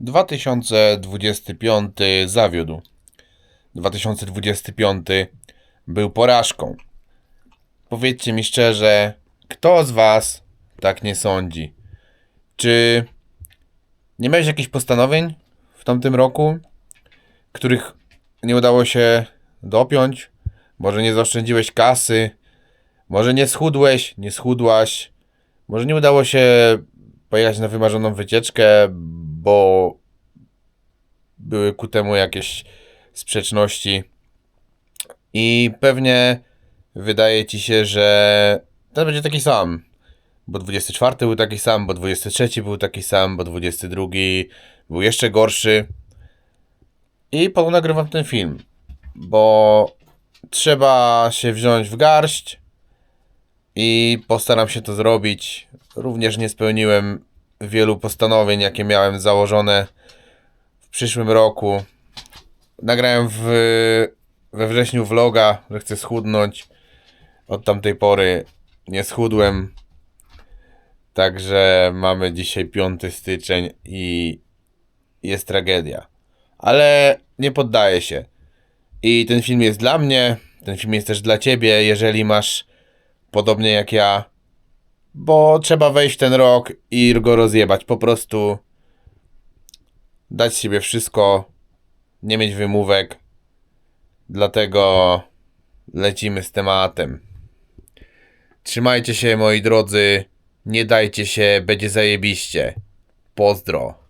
2025 zawiódł. 2025 był porażką. Powiedzcie mi szczerze, kto z Was tak nie sądzi? Czy nie miałeś jakichś postanowień w tamtym roku, których nie udało się dopiąć? Może nie zaoszczędziłeś kasy? Może nie schudłeś, nie schudłaś? Może nie udało się pojechać na wymarzoną wycieczkę, bo były ku temu jakieś sprzeczności. I pewnie wydaje ci się, że ten będzie taki sam. Bo 24 był taki sam, bo 23 był taki sam, bo 22 był jeszcze gorszy. I nagrywam ten film, bo trzeba się wziąć w garść i postaram się to zrobić. Również nie spełniłem wielu postanowień, jakie miałem założone w przyszłym roku. Nagrałem w, we wrześniu vloga, że chcę schudnąć. Od tamtej pory nie schudłem. Także mamy dzisiaj 5 styczeń i jest tragedia. Ale nie poddaję się. I ten film jest dla mnie, ten film jest też dla ciebie, jeżeli masz podobnie jak ja. Bo trzeba wejść ten rok i go rozjebać. Po prostu dać siebie wszystko, nie mieć wymówek. Dlatego lecimy z tematem. Trzymajcie się moi drodzy, nie dajcie się, będzie zajebiście. Pozdro.